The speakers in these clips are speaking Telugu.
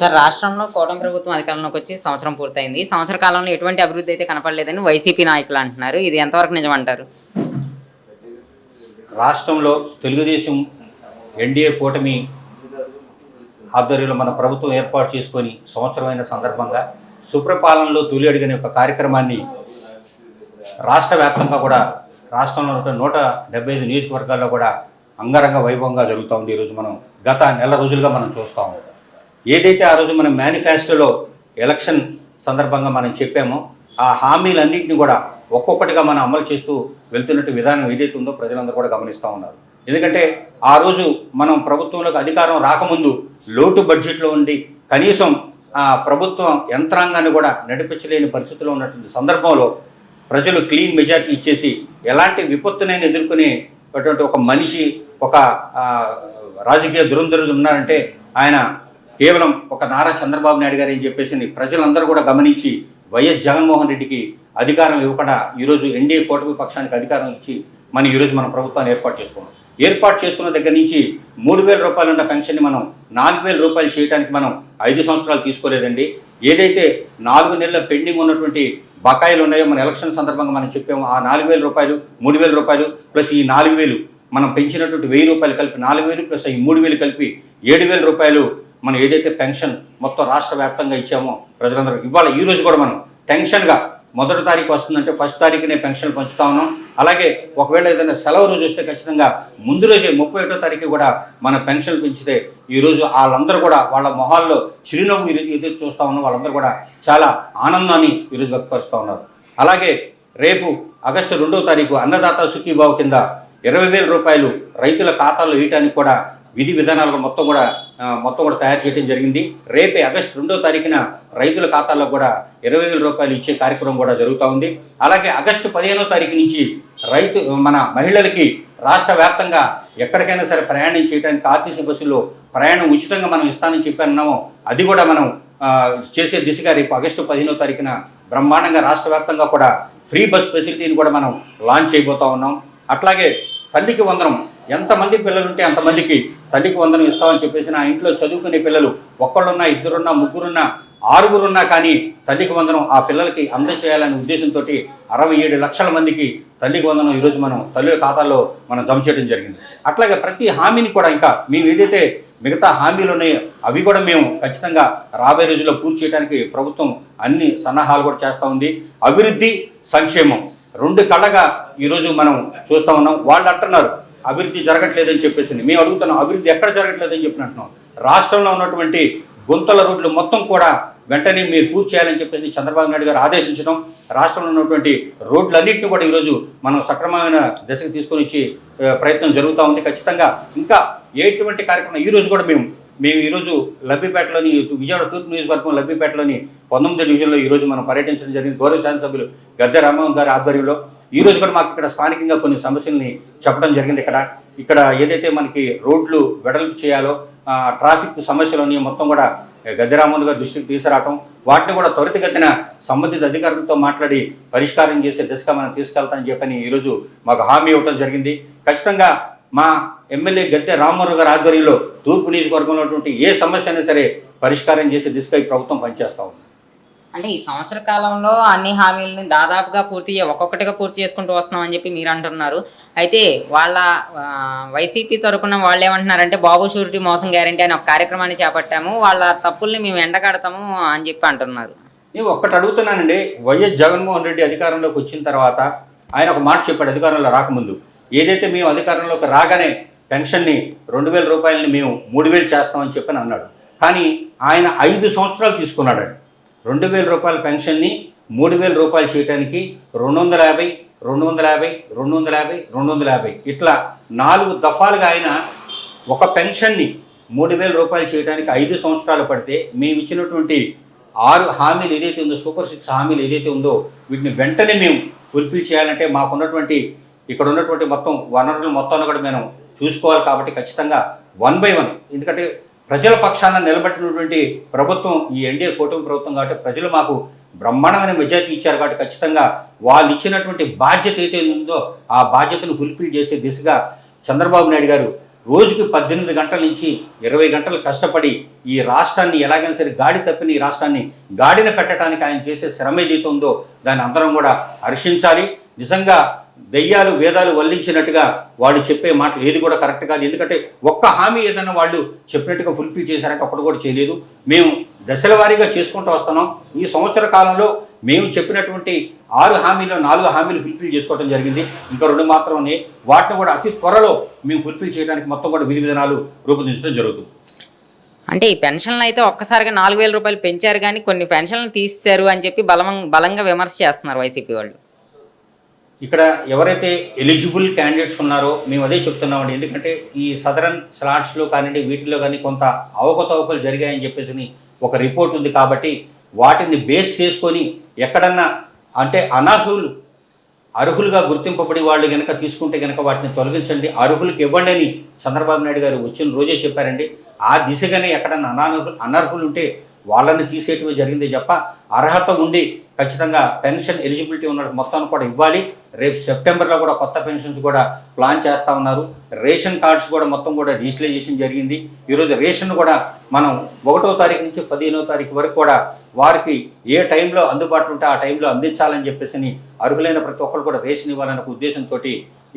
సార్ రాష్ట్రంలో కూటమి ప్రభుత్వం అధికారంలోకి వచ్చి సంవత్సరం పూర్తయింది. ఈ సంవత్సర కాలంలో ఎటువంటి అభివృద్ధి అయితే కనపడలేదని వైసీపీ నాయకులు అంటున్నారు. ఇది ఎంతవరకు నిజమంటారు? రాష్ట్రంలో తెలుగుదేశం ఎన్డీఏ కూటమి ఆధ్వర్యంలో మన ప్రభుత్వం ఏర్పాటు చేసుకొని సంవత్సరమైన సందర్భంగా సుప్రపాలనలో తొలి అడిగిన ఒక కార్యక్రమాన్ని రాష్ట్ర వ్యాప్తంగా కూడా రాష్ట్రంలో ఉన్న నూట డెబ్బై ఐదు నియోజకవర్గాల్లో కూడా అంగరంగ వైభవంగా జరుగుతూ ఉంది. ఈరోజు మనం గత నెల రోజులుగా మనం చూస్తూ ఉన్నాం. ఏదైతే ఆ రోజు మనం మేనిఫెస్టోలో ఎలక్షన్ సందర్భంగా మనం చెప్పామో ఆ హామీలన్నింటినీ కూడా ఒక్కొక్కటిగా మనం అమలు చేస్తూ వెళ్తున్నట్టు విధానం ఏదైతే ఉందో ప్రజలందరూ కూడా గమనిస్తూ ఉన్నారు. ఎందుకంటే ఆ రోజు మనం ప్రభుత్వంలోకి అధికారం రాకముందు లోటు బడ్జెట్లో ఉండి కనీసం ఆ ప్రభుత్వం యంత్రాంగాన్ని కూడా నడిపించలేని పరిస్థితిలో ఉన్నటువంటి సందర్భంలో ప్రజలు క్లీన్ మెజార్టీ ఇచ్చేసి ఎలాంటి విపత్తునైనా ఎదుర్కొనేటువంటి ఒక మనిషి ఒక రాజకీయ దురంధరులు ఉన్నారంటే ఆయన కేవలం ఒక నారా చంద్రబాబు నాయుడు గారు అని చెప్పేసి ప్రజలందరూ కూడా గమనించి వైఎస్ జగన్మోహన్ రెడ్డికి అధికారం ఇవ్వకుండా ఈరోజు ఎన్డీఏ కూటమి పక్షానికి అధికారం ఇచ్చి మనం ఈరోజు మన ప్రభుత్వాన్ని ఏర్పాటు చేసుకున్నాం. ఏర్పాటు చేసుకున్న దగ్గర నుంచి మూడు వేల రూపాయలు ఉన్న పెన్షన్ని మనం నాలుగు వేల రూపాయలు చేయడానికి మనం ఐదు సంవత్సరాలు తీసుకోలేదండి. ఏదైతే నాలుగు నెలల పెండింగ్ ఉన్నటువంటి బకాయిలు ఉన్నాయో మన ఎలక్షన్ సందర్భంగా మనం చెప్పాము ఆ నాలుగు వేల రూపాయలు మూడు వేల రూపాయలు ప్లస్ ఈ నాలుగు వేలు మనం పెంచినటువంటి వెయ్యి రూపాయలు కలిపి నాలుగు వేలు ప్లస్ ఈ మూడు వేలు కలిపి ఏడు వేల రూపాయలు మనం ఏదైతే పెన్షన్ మొత్తం రాష్ట్ర వ్యాప్తంగా ఇచ్చామో ప్రజలందరూ ఇవాళ ఈ రోజు కూడా మనం టెన్షన్గా మొదటి తారీఖు వస్తుందంటే ఫస్ట్ తారీఖునే పెన్షన్ పంచుతా ఉన్నాం. అలాగే ఒకవేళ ఏదైనా సెలవు రోజు వస్తే ఖచ్చితంగా ముందు రోజే ముప్పై ఒకటో తారీఖు కూడా మన పెన్షన్ పెంచితే ఈరోజు వాళ్ళందరూ కూడా వాళ్ళ మొహాల్లో చిరునవ్వు ఈరోజు ఎదురు చూస్తూ ఉన్నాం. వాళ్ళందరూ కూడా చాలా ఆనందాన్ని ఈరోజు వ్యక్తపరుస్తూ ఉన్నారు. అలాగే రేపు ఆగస్టు రెండవ తారీఖు అన్నదాత సుఖీబాబు కింద ఇరవై వేల రూపాయలు రైతుల ఖాతాల్లో వేయటానికి కూడా విధి విధానాలు మొత్తం కూడా మొత్తం కూడా తయారు చేయడం జరిగింది. రేపే ఆగస్టు రెండో తారీఖున రైతుల ఖాతాల్లో కూడా ఇరవై వేల రూపాయలు ఇచ్చే కార్యక్రమం కూడా జరుగుతూ ఉంది. అలాగే ఆగస్టు పదిహేనో తారీఖు నుంచి రైతు మన మహిళలకి రాష్ట్ర వ్యాప్తంగా ఎక్కడికైనా సరే ప్రయాణం చేయడానికి ఆర్టీసీ బస్సుల్లో ప్రయాణం ఉచితంగా మనం ఇస్తానని చెప్పన్నామో అది కూడా మనం చేసే దిశగా రేపు ఆగస్టు పదిహేనో తారీఖున బ్రహ్మాండంగా రాష్ట్ర వ్యాప్తంగా కూడా ఫ్రీ బస్ ఫెసిలిటీని కూడా మనం లాంచ్ చేయబోతా ఉన్నాం. అట్లాగే తల్లికి వందనం ఎంతమంది పిల్లలు ఉంటే అంతమందికి తల్లికి వందనం ఇస్తామని చెప్పేసి నా ఇంట్లో చదువుకునే పిల్లలు ఒక్కళ్ళున్నా ఇద్దరున్నా ముగ్గురున్నా ఆరుగురున్నా కానీ తల్లికి వందనం ఆ పిల్లలకి అందచేయాలనే ఉద్దేశంతో అరవై ఏడు లక్షల మందికి తల్లికి వందనం ఈరోజు మనం తల్లి ఖాతాల్లో మనం జమ చేయడం జరిగింది. అట్లాగే ప్రతి హామీని కూడా ఇంకా మేము ఏదైతే మిగతా హామీలు ఉన్నాయో అవి కూడా మేము ఖచ్చితంగా రాబోయే రోజుల్లో పూర్తి చేయడానికి ప్రభుత్వం అన్ని సన్నాహాలు కూడా చేస్తూ ఉంది. అభివృద్ధి సంక్షేమం రెండు కళ్ళగా ఈరోజు మనం చూస్తూ ఉన్నాం. వాళ్ళు అంటున్నారు అభివృద్ధి జరగట్లేదని చెప్పేసి మేము అడుగుతున్నాం అభివృద్ధి ఎక్కడ జరగట్లేదని చెప్పిన అంటున్నాం రాష్ట్రంలో ఉన్నటువంటి గుంతల రోడ్లు మొత్తం కూడా వెంటనే మీరు పూర్తి చేయాలని చెప్పేసి చంద్రబాబు నాయుడు గారు ఆదేశించడం రాష్ట్రంలో ఉన్నటువంటి రోడ్లన్నింటినీ కూడా ఈరోజు మనం సక్రమమైన దశకు తీసుకొని వచ్చి ప్రయత్నం జరుగుతూ ఉంది ఖచ్చితంగా. ఇంకా ఎటువంటి కార్యక్రమం ఈరోజు కూడా మేము మేము ఈరోజు లబ్బిపేటలోని విజయవాడ తూర్పు నియోజకవర్గం లబ్బిపేటలోని పంతొమ్మిది డివిజన్లో ఈరోజు మనం పర్యటించడం జరిగింది. గౌరవ శాసనసభ్యులు గద్దె రామ్మోహన్ గారి ఆధ్వర్యంలో. ఈ రోజు కూడా మాకు ఇక్కడ స్థానికంగా కొన్ని సమస్యల్ని చెప్పడం జరిగింది. ఇక్కడ ఇక్కడ ఏదైతే మనకి రోడ్లు వెడల్పు చేయాలో ట్రాఫిక్ సమస్యలని మొత్తం కూడా గద్దె గారు దృష్టికి తీసుకురావటం వాటిని కూడా త్వరితగతిన సంబంధిత అధికారులతో మాట్లాడి పరిష్కారం చేసే దిశగా మనం తీసుకెళ్తామని చెప్పని ఈరోజు మాకు హామీ ఇవ్వడం జరిగింది. ఖచ్చితంగా మా ఎమ్మెల్యే గద్దె రామ్మోహన్ గారి ఆధ్వర్యంలో తూర్పు నియోజకవర్గంలో ఉన్నటువంటి ఏ సమస్య అయినా సరే పరిష్కారం చేసే దిశగా ఈ ప్రభుత్వం పనిచేస్తూ ఉంది. అంటే ఈ సంవత్సర కాలంలో అన్ని హామీలని దాదాపుగా పూర్తి ఒక్కొక్కటిగా పూర్తి చేసుకుంటూ వస్తున్నామని చెప్పి మీరు అంటున్నారు. అయితే వాళ్ళ వైసీపీ తరపున వాళ్ళు ఏమంటున్నారంటే బాబు షూరిటీ మోసం గ్యారంటీ అనే ఒక కార్యక్రమాన్ని చేపట్టాము. వాళ్ళ తప్పుల్ని మేము ఎండగడతాము అని చెప్పి అంటున్నారు. నేను ఒక్కటి అడుగుతున్నానండి. వైఎస్ జగన్మోహన్ రెడ్డి అధికారంలోకి వచ్చిన తర్వాత ఆయన ఒక మాట చెప్పాడు అధికారంలో రాకముందు. ఏదైతే మేము అధికారంలోకి రాగానే పెన్షన్ని రెండు వేల రూపాయలని మేము మూడు వేలు చేస్తామని చెప్పని అన్నాడు. కానీ ఆయన ఐదు సంవత్సరాలు తీసుకున్నాడు రెండు వేల రూపాయల పెన్షన్ని మూడు వేల రూపాయలు చేయడానికి రెండు వందల యాభై రెండు వందల యాభై రెండు వందల యాభై రెండు వందల యాభై. ఇట్లా నాలుగు దఫాలుగా ఆయన ఒక పెన్షన్ని మూడు వేల రూపాయలు చేయడానికి ఐదు సంవత్సరాలు పడితే మేము ఇచ్చినటువంటి ఆరు హామీలు ఏదైతే ఉందో సూపర్ సిక్స్ హామీలు ఏదైతే ఉందో వీటిని వెంటనే మేము ఫుల్ఫిల్ చేయాలంటే మాకున్నటువంటి ఇక్కడ ఉన్నటువంటి మొత్తం వనరులు మొత్తాన్ని కూడా మేము చూసుకోవాలి కాబట్టి ఖచ్చితంగా వన్ బై వన్. ఎందుకంటే ప్రజల పక్షాన నిలబెట్టినటువంటి ప్రభుత్వం ఈ ఎన్డీఏ కూటమి ప్రభుత్వం కాబట్టి ప్రజలు మాకు బ్రహ్మాండమైన మెజార్టీ ఇచ్చారు కాబట్టి ఖచ్చితంగా వాళ్ళు ఇచ్చినటువంటి బాధ్యత ఏదైతే ఉందో ఆ బాధ్యతను ఫుల్ఫిల్ చేసే దిశగా చంద్రబాబు నాయుడు గారు రోజుకి పద్దెనిమిది గంటల నుంచి ఇరవై గంటలు కష్టపడి ఈ రాష్ట్రాన్ని ఎలాగైనా సరే గాడి తప్పిన ఈ రాష్ట్రాన్ని గాడిన పెట్టడానికి ఆయన చేసే శ్రమ ఏదైతే ఉందో దాన్ని అందరం కూడా హర్షించాలి. నిజంగా దెయ్యాలు వేదాలు వల్లించినట్టుగా వాళ్ళు చెప్పే మాటలు. ఏది కూడా కరెక్ట్ కాదు. ఎందుకంటే ఒక్క హామీ ఏదైనా వాళ్ళు చెప్పినట్టుగా ఫుల్ఫిల్ చేశారంటే ఒక్కడు కూడా చేయలేదు. మేము దశల వారీగా చేసుకుంటూ వస్తున్నాం. ఈ సంవత్సర కాలంలో మేము చెప్పినటువంటి ఆరు హామీలు నాలుగు హామీలు ఫుల్ఫిల్ చేసుకోవడం జరిగింది. ఇంకా రెండు మాత్రం ఉన్నాయి వాటిని కూడా అతి త్వరలో మేము ఫుల్ఫిల్ చేయడానికి మొత్తం కూడా విధి విధానాలు రూపొందించడం జరుగుతుంది. అంటే ఈ పెన్షన్లు అయితే ఒక్కసారిగా నాలుగు వేల రూపాయలు పెంచారు కానీ కొన్ని పెన్షన్లు తీసేశారు అని చెప్పి బలం బలంగా విమర్శ చేస్తున్నారు వైసీపీ వాళ్ళు. ఇక్కడ ఎవరైతే ఎలిజిబుల్ క్యాండిడేట్స్ ఉన్నారో మేము అదే చెప్తున్నామండి. ఎందుకంటే ఈ సదరన్ స్లాట్స్లో కానివ్వండి వీటిలో కానీ కొంత అవకతవకలు జరిగాయని చెప్పేసి ఒక రిపోర్ట్ ఉంది కాబట్టి వాటిని బేస్ చేసుకొని ఎక్కడన్నా అంటే అనర్హులు అర్హులుగా గుర్తింపబడి వాళ్ళు కనుక తీసుకుంటే కనుక వాటిని తొలగించండి. అర్హులకు ఇవ్వండి అని చంద్రబాబు నాయుడు గారు వచ్చిన రోజే చెప్పారండి. ఆ దిశగానే ఎక్కడన్నా అనార్హులు అనర్హులు ఉంటే వాళ్ళని తీసేయటమే జరిగింది తప్ప అర్హత ఉండి ఖచ్చితంగా పెన్షన్ ఎలిజిబిలిటీ ఉన్న మొత్తాన్ని కూడా ఇవ్వాలి. రేపు సెప్టెంబర్లో కూడా కొత్త పెన్షన్స్ కూడా ప్లాన్ చేస్తూ ఉన్నారు. రేషన్ కార్డ్స్ కూడా మొత్తం కూడా డిజిటలైజేషన్ జరిగింది. ఈరోజు రేషన్ కూడా మనం ఒకటో తారీఖు నుంచి పదిహేనో తారీఖు వరకు కూడా వారికి ఏ టైంలో అందుబాటులో ఉంటే ఆ టైంలో అందించాలని చెప్పేసి అర్హులైన ప్రతి ఒక్కరు కూడా రేషన్ ఇవ్వాలనే ఉద్దేశంతో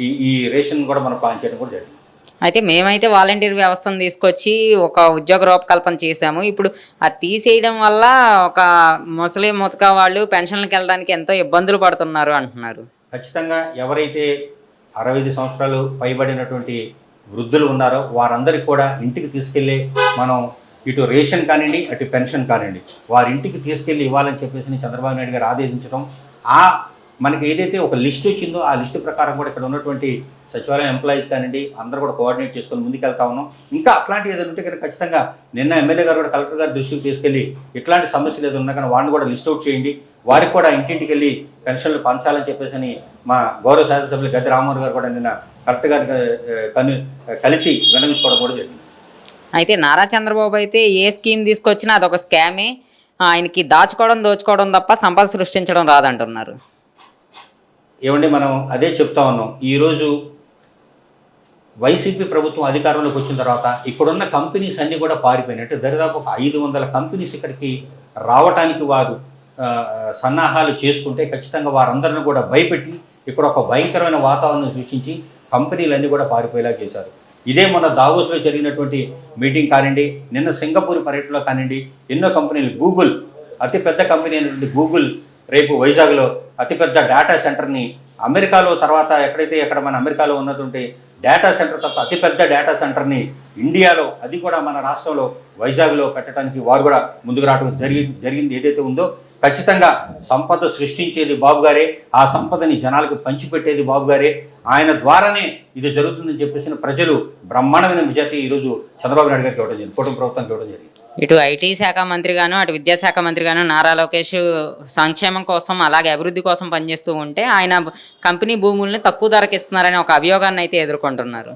ఈ ఈ రేషన్ కూడా మనం ప్లాన్ చేయడం కూడా జరిగింది. అయితే మేమైతే వాలంటీర్ వ్యవస్థను తీసుకొచ్చి ఒక ఉద్యోగ రూపకల్పన చేశాము. ఇప్పుడు అది తీసేయడం వల్ల ఒక ముసలి ముతక వాళ్ళు పెన్షన్లకు వెళ్ళడానికి ఎంతో ఇబ్బందులు పడుతున్నారు అంటున్నారు. ఖచ్చితంగా ఎవరైతే అరవై ఐదు సంవత్సరాలు పైబడినటువంటి వృద్ధులు ఉన్నారో వారందరికీ కూడా ఇంటికి తీసుకెళ్ళి మనం ఇటు రేషన్ కానివ్వండి అటు పెన్షన్ కానివ్వండి వారి ఇంటికి తీసుకెళ్ళి ఇవ్వాలని చెప్పేసి చంద్రబాబు నాయుడు గారు ఆదేశించడం ఆ మనకి ఏదైతే ఒక లిస్ట్ వచ్చిందో ఆ లిస్టు ప్రకారం కూడా ఇక్కడ ఉన్నటువంటి సచివాలయం ఎంప్లాయీస్ కానివ్వండి అందరూ కూడా కోఆర్డినేట్ చేసుకొని ముందుకెళ్తా ఉన్నాం. ఇంకా అట్లాంటి ఏదైనా ఉంటే కనుక ఖచ్చితంగా నిన్న ఎమ్మెల్యే గారు కూడా కలెక్టర్ గారి దృష్టికి తీసుకెళ్ళి ఇట్లాంటి సమస్యలు ఏదైనా ఉన్నా కానీ వాడిని కూడా లిస్ట్ అవుట్ చేయండి. వారికి కూడా ఇంటింటికి వెళ్ళి పెన్షన్లు పంచాలని చెప్పేసి అని మా గౌరవ శాసనసభ్యులు గద్దె రామ్మోహన్ గారు కూడా నిన్న కలెక్టర్ కను కలిసి విన్నవించుకోవడం కూడా జరిగింది. అయితే నారా చంద్రబాబు అయితే ఏ స్కీమ్ తీసుకొచ్చినా అదొక స్కామే ఆయనకి దాచుకోవడం దోచుకోవడం తప్ప సంపద సృష్టించడం రాదంటున్నారు. ఏమండి మనం అదే చెప్తా ఉన్నాం. ఈరోజు వైసీపీ ప్రభుత్వం అధికారంలోకి వచ్చిన తర్వాత ఇక్కడున్న కంపెనీస్ అన్నీ కూడా పారిపోయినట్టు దరిదాపు ఒక ఐదు వందల కంపెనీస్ ఇక్కడికి రావటానికి వారు సన్నాహాలు చేసుకుంటే ఖచ్చితంగా వారందరిని కూడా భయపెట్టి ఇక్కడ ఒక భయంకరమైన వాతావరణం సృష్టించి కంపెనీలన్నీ కూడా పారిపోయేలా చేశారు. ఇదే మన దావోస్లో జరిగినటువంటి మీటింగ్ కానివ్వండి నిన్న సింగపూర్ పర్యటనలో కానివ్వండి ఎన్నో కంపెనీలు గూగుల్ అతిపెద్ద కంపెనీ అయినటువంటి గూగుల్ రేపు వైజాగ్లో అతిపెద్ద డేటా సెంటర్ని అమెరికాలో తర్వాత ఎక్కడైతే ఎక్కడ మన అమెరికాలో ఉన్నటువంటి డేటా సెంటర్ తప్ప అతిపెద్ద డేటా సెంటర్ని ఇండియాలో అది కూడా మన రాష్ట్రంలో వైజాగ్లో పెట్టడానికి వారు కూడా ముందుకు రావడం జరిగి జరిగింది ఏదైతే ఉందో ఖచ్చితంగా సంపద సృష్టించేది బాబు గారే ఆ సంపదని జనాలకు పంచిపెట్టేది బాబు గారే. ఆయన ద్వారానే ఇది జరుగుతుందని చెప్పేసిన ప్రజలు బ్రహ్మాండమైన విజేత ఈరోజు చంద్రబాబు నాయుడు గారికి ఇవ్వడం జరిగింది కుటుంబ ప్రభుత్వానికి ఇవ్వడం జరిగింది. ఇటు ఐటీ శాఖ మంత్రిగాను అటు విద్యాశాఖ మంత్రిగాను నారా లోకేష్ సంక్షేమం కోసం అలాగే అభివృద్ధి కోసం పనిచేస్తూ ఉంటే ఆయన కంపెనీ భూముల్ని తక్కువ ధరకు ఇస్తున్నారని ఒక అభియోగాన్ని అయితే ఎదుర్కొంటున్నారు.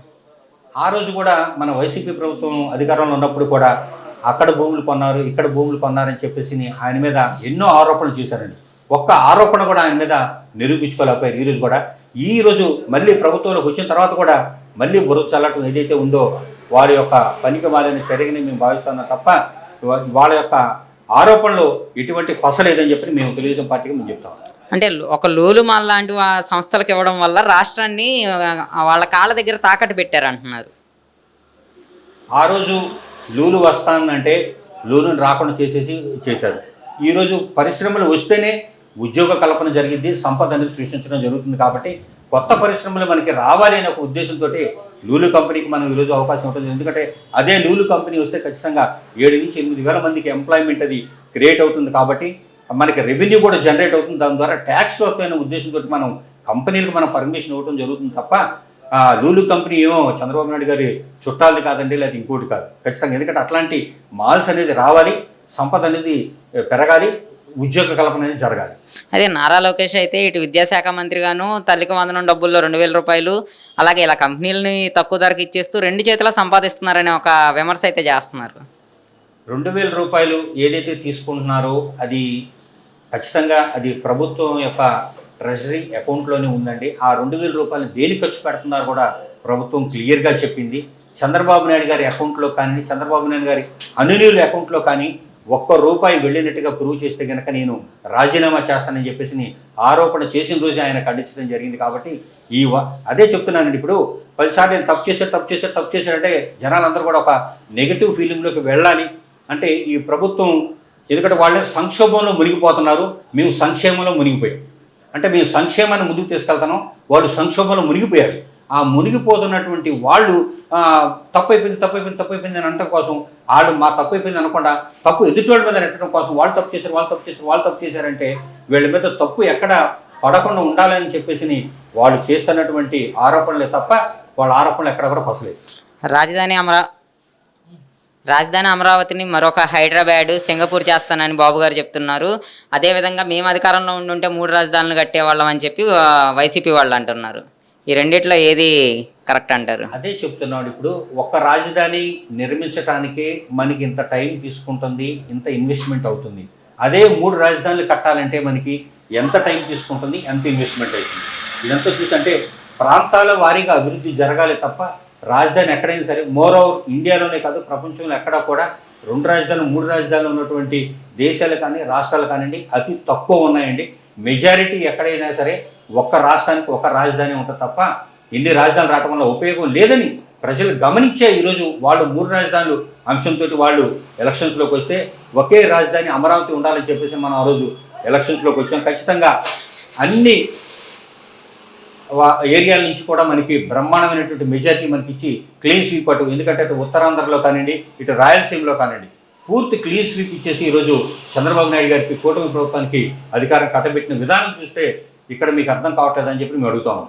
ఆ రోజు కూడా మన వైసీపీ ప్రభుత్వం అధికారంలో ఉన్నప్పుడు కూడా అక్కడ భూములు కొన్నారు ఇక్కడ భూములు కొన్నారని చెప్పేసి ఆయన మీద ఎన్నో ఆరోపణలు చేశారండి. ఒక్క ఆరోపణ కూడా ఆయన మీద నిరూపించుకోలేకపోయారు. ఈ రోజు కూడా ఈ రోజు మళ్ళీ ప్రభుత్వంలోకి వచ్చిన తర్వాత కూడా మళ్ళీ బురద చల్లటం ఏదైతే ఉందో వారి యొక్క పనికి మాలిన చర్యని మేము భావిస్తున్నాం తప్ప వాళ్ళ యొక్క ఆరోపణలు ఎటువంటి పసలేదని చెప్పి మేము తెలుగుదేశం పార్టీకి మేము చెప్తాం అంటే ఒక లోలుమాల్ లాంటి సంస్థలకు ఇవ్వడం వల్ల రాష్ట్రాన్ని వాళ్ళ కాళ్ళ దగ్గర తాకట్టు పెట్టారు అంటున్నారు. ఆ రోజు లూలు వస్తానంటే లూలుని రాకుండా చేసేసి చేశారు. ఈరోజు పరిశ్రమలు వస్తేనే ఉద్యోగ కల్పన జరిగింది సంపద అనేది సృష్టించడం జరుగుతుంది కాబట్టి కొత్త పరిశ్రమలు మనకి రావాలి అనే ఒక ఉద్దేశంతో లూలు కంపెనీకి మనం ఈరోజు అవకాశం ఉంటుంది ఎందుకంటే అదే లూలు కంపెనీ వస్తే ఖచ్చితంగా ఏడు నుంచి ఎనిమిది వేల మందికి ఎంప్లాయ్మెంట్ అది క్రియేట్ అవుతుంది కాబట్టి మనకి రెవెన్యూ కూడా జనరేట్ అవుతుంది. దాని ద్వారా ట్యాక్స్ వస్తున్న ఉద్దేశంతో మనం కంపెనీలకు మనం పర్మిషన్ ఇవ్వడం జరుగుతుంది తప్ప ఆ లూలు కంపెనీ ఏమో చంద్రబాబు నాయుడు గారి చుట్టాలది కాదండి లేదా ఇంకోటి కాదు. ఖచ్చితంగా. ఎందుకంటే అట్లాంటి మాల్స్ అనేది రావాలి సంపద అనేది పెరగాలి. ఉద్యోగ కల్పన అనేది జరగాలి. అదే నారా లోకేష్ అయితే ఇటు విద్యాశాఖ మంత్రిగాను తల్లికి వందనం డబ్బుల్లో రెండు వేల రూపాయలు అలాగే ఇలా కంపెనీలని తక్కువ ధరకు ఇచ్చేస్తూ రెండు చేతుల సంపాదిస్తున్నారనే ఒక విమర్శ అయితే చేస్తున్నారు. రెండు వేల రూపాయలు ఏదైతే తీసుకుంటున్నారో అది ఖచ్చితంగా అది ప్రభుత్వం యొక్క ట్రెజరీ అకౌంట్లోనే ఉందండి. ఆ రెండు వేల రూపాయలు దేని ఖర్చు పెడుతున్నారు కూడా ప్రభుత్వం క్లియర్గా చెప్పింది. చంద్రబాబు నాయుడు గారి అకౌంట్లో కానీ చంద్రబాబు నాయుడు గారి అనునీయుల అకౌంట్లో కానీ ఒక్క రూపాయి వెళ్ళినట్టుగా ప్రూవ్ చేస్తే కనుక నేను రాజీనామా చేస్తానని చెప్పేసి ఆరోపణ చేసిన రోజు ఆయన ఖండించడం జరిగింది కాబట్టి ఈ వ- అదే చెప్తున్నానండి ఇప్పుడు పదిసార్లు నేను తప్పు చేశాడు తప్పు చేశాడు తప్పు చేశాడంటే జనాలందరూ కూడా ఒక నెగిటివ్ ఫీలింగ్లోకి వెళ్ళాలి. అంటే ఈ ప్రభుత్వం ఎందుకంటే వాళ్ళే సంక్షోభంలో మునిగిపోతున్నారు మేము సంక్షేమంలో మునిగిపోయాం. అంటే మేము సంక్షేమాన్ని ముందుకు తీసుకెళ్తాను వాళ్ళు సంక్షోభంలో మునిగిపోయారు. ఆ మునిగిపోతున్నటువంటి వాళ్ళు తప్పైపోయింది తప్పైపోయింది తప్పైపోయింది అని అనటం కోసం వాళ్ళు మా తప్పు అయిపోయింది అనకుండా తప్పు ఎదుటివాళ్ళ మీద నెట్టడం కోసం వాళ్ళు తప్పు చేశారు వాళ్ళు తప్పు చేశారు వాళ్ళు తప్పు చేశారంటే వీళ్ళ మీద తప్పు ఎక్కడ పడకుండా ఉండాలని చెప్పేసి వాళ్ళు చేస్తున్నటువంటి ఆరోపణలే తప్ప వాళ్ళ ఆరోపణలు ఎక్కడ కూడా పసలేదు. రాజధాని అమరా రాజధాని అమరావతిని మరొక హైదరాబాద్ సింగపూర్ చేస్తానని బాబు గారు చెప్తున్నారు. అదేవిధంగా మేము అధికారంలో ఉండుంటే మూడు రాజధానులు కట్టేవాళ్ళం అని చెప్పి వైసీపీ వాళ్ళు అంటున్నారు. ఈ రెండిట్లో ఏది కరెక్ట్ అంటారు? అదే చెప్తున్నాడు ఇప్పుడు ఒక్క రాజధాని నిర్మించడానికే మనకి ఇంత టైం తీసుకుంటుంది ఇంత ఇన్వెస్ట్మెంట్ అవుతుంది. అదే మూడు రాజధానులు కట్టాలంటే మనకి ఎంత టైం తీసుకుంటుంది ఎంత ఇన్వెస్ట్మెంట్ అవుతుంది? ఇదంతా చూసంటే ప్రాంతాల వారీగా అభివృద్ధి జరగాలి తప్ప రాజధాని ఎక్కడైనా సరే మోర్ ఓవర్ ఇండియాలోనే కాదు ప్రపంచంలో ఎక్కడా కూడా రెండు రాజధానులు మూడు రాజధానులు ఉన్నటువంటి దేశాలు కానీ రాష్ట్రాలు కానివ్వండి అతి తక్కువ ఉన్నాయండి. మెజారిటీ ఎక్కడైనా సరే ఒక్క రాష్ట్రానికి ఒక రాజధాని ఉంటుంది తప్ప ఇన్ని రాజధానులు రావడం వల్ల ఉపయోగం లేదని ప్రజలు గమనించే ఈరోజు వాళ్ళు మూడు రాజధానులు అంశంతో వాళ్ళు ఎలక్షన్స్లోకి వస్తే ఒకే రాజధాని అమరావతి ఉండాలని చెప్పేసి మనం ఆ రోజు ఎలక్షన్స్లోకి వచ్చాం. ఖచ్చితంగా అన్ని వా- ఏరియాల నుంచి కూడా మనకి బ్రహ్మాండమైనటువంటి మెజారిటీ మనకి ఇచ్చి క్లీన్ స్వీప్ అటు ఎందుకంటే అటు ఉత్తరాంధ్రలో కానివ్వండి ఇటు రాయలసీమలో కానివ్వండి పూర్తి క్లీన్ స్వీప్ ఇచ్చేసి ఈరోజు చంద్రబాబు నాయుడు గారికి కూటమి ప్రభుత్వానికి అధికారం కట్టబెట్టిన విధానం చూస్తే ఇక్కడ మీకు అర్థం కావట్లేదని చెప్పి మేము అడుగుతాము